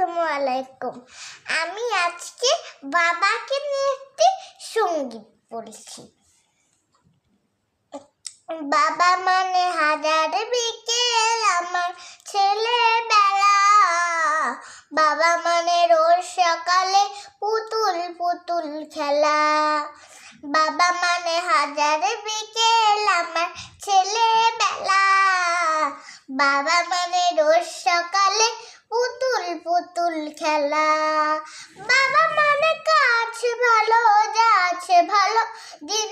আসসালামু আলাইকুম আমি আজকে বাবাকে নিয়ে একটি সংগীত বলছি। বাবা মানে হাজার বিকেল আমার ছেলেবেলা। বাবা মানে রোজ সকালে পুতুল পুতুল খেলা। বাবা মানে হাজার বিকেল আমার ছেলেবেলা। বাবা মানে রোজ সকালে পুতুল খেলা। বাবা মানে কাছে ভালো যাচ্ছে ভালো দিন।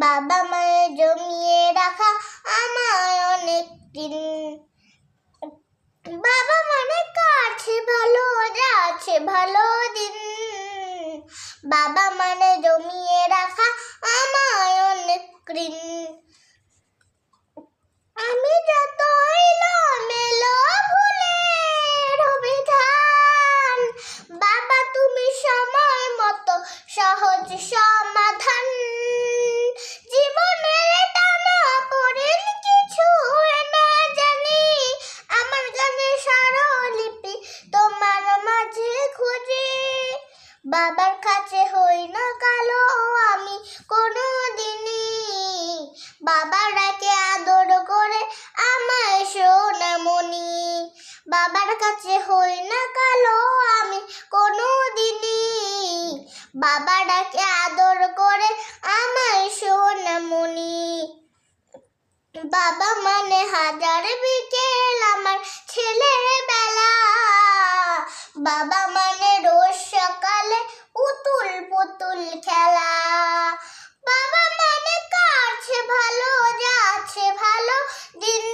বাবা মানে জমিয়ে রাখা আমায় অনেক দিন। বাবা মানে কাছে ভালো যাচ্ছে ভালো দিন। বাবা মানে জমিয়ে রাখা আমায় অনেক ঋণ আমি যত এলো মেলো ভুলের অভিধান বাবা তুমি সময় মতো সহজ সমাধান। জীবনের টানা পড়েন কিছু না জানি। আমার গানের স্বরলিপি তোমার মাঝে খুঁজি। বাবার কাছে হই না কালো আমি কোনো দিনই বাবা ডাকে আদর করে আমায় সোনামণি। বাবার কাছে হই না কালো আমি কোনো দিনই বাবা ডাকে আদর করে, আমায় সোনামণি বাবা মানে হাজার বিকেল আমার ছেলেবেলা। বাবা মানে রোজ সকালে পুতুল পুতুল খেলা। বাবা মানে কাছে ভালো যাচ্ছে ভালো দিন।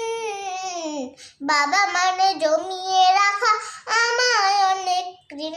বাবা মানে জমিয়ে রাখা আমায় অনেক ঋণ।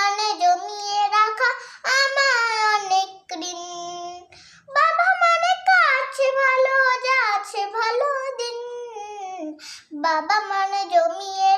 মানে জমিয়ে রাখা আমার অনেক ঋণ। বাবা মানে কাছে ভালো যাচ্ছে ভালো দিন। বাবা মানে জমিয়ে